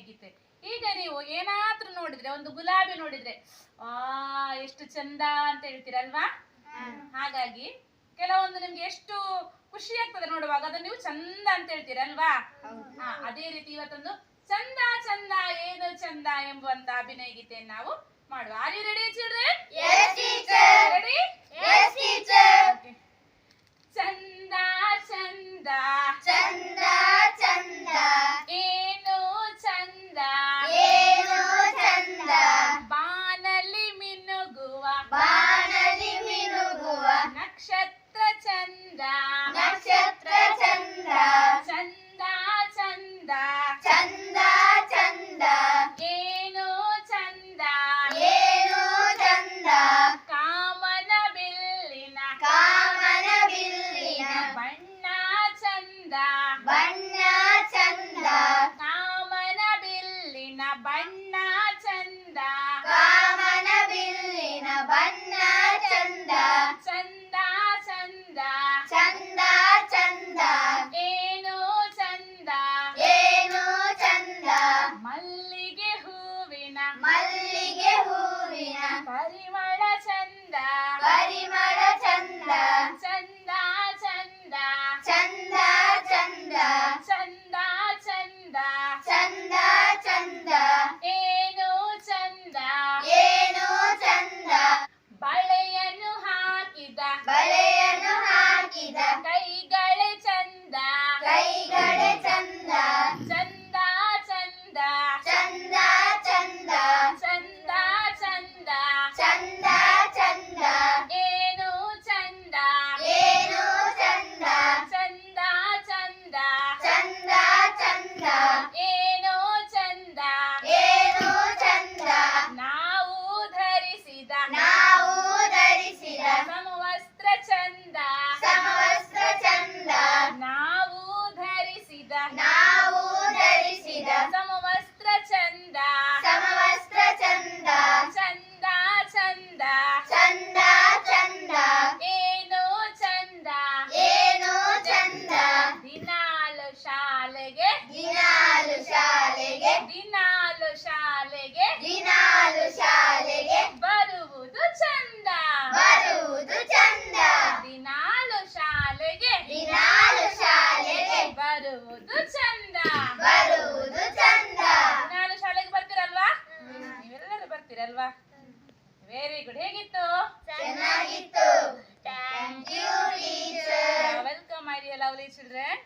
ಗೀತೆ ಈಗ ನೀವು ಏನಾದ್ರೂ ನೋಡಿದ್ರೆ ಒಂದು ಗುಲಾಬಿ ನೋಡಿದ್ರೆ ಆ ಎಷ್ಟು ಚಂದ ಅಂತ ಹೇಳ್ತೀರಲ್ವಾ? ಹಾಗಾಗಿ ಕೆಲವೊಂದು ನಿಮ್ಗೆ ಎಷ್ಟು ಖುಷಿ ಆಗ್ತದೆ ನೋಡುವಾಗ ಅದನ್ನ ನೀವು ಚಂದ ಅಂತ ಹೇಳ್ತೀರಲ್ವಾ? ಹಾ ಅದೇ ರೀತಿ ಇವತ್ತೊಂದು ಚಂದ ಚಂದ ಏನು ಚಂದ ಎಂಬುವಂತ ಅಭಿನಯ ಗೀತೆಯನ್ನು ನಾವು ಮಾಡುವ. Are you ready children. Ready ಚಂದ ಚಂದ ಬಣ್ಣ ಚಂದ. ಕಾಮನ ಬಿಲ್ಲಿನ ಬಣ್ಣ ಚಂದ. ಚಂದ ಚಂದ. ಚಂದ ಚಂದ. ಏನು ಚಂದ. ಏನು ಚಂದ. ಮಲ್ಲಿಗೆ ಹೂವಿನ. ಮಲ್ಲಿಗೆ ಹೂವಿನ. ಪರಿಮಳ ಚಂದ. ಪರಿಮಳ ಚಂದ. ಚಂದ ಚಂದ ಶಾಲೆಗೆ? ದಿನಾಲು ಶಾಲೆಗೆ. ದಿನಾಲು ಶಾಲೆಗೆ. ದಿನಾಲು ಶಾಲೆಗೆ. ಬರುವುದು ಚಂದ. ಬರುವುದು ಚಂದ. ದಿನಾಲು ಶಾಲೆಗೆ. ದಿನಾಲು ಶಾಲೆಗೆ. ಬರುವುದು ಚಂದ. ಬರುವುದು ಚಂದ. ದಿನಾಲು ಶಾಲೆಗೆ ಬರ್ತೀರಲ್ವಾ? ನೀವೆಲ್ಲರೂ ಬರ್ತೀರಲ್ವಾ? ವೆರಿ ಗುಡ್ ಹೇಗಿತ್ತು? ಚೆನ್ನಾಗಿತ್ತು. Thank you teacher welcome my dear lovely children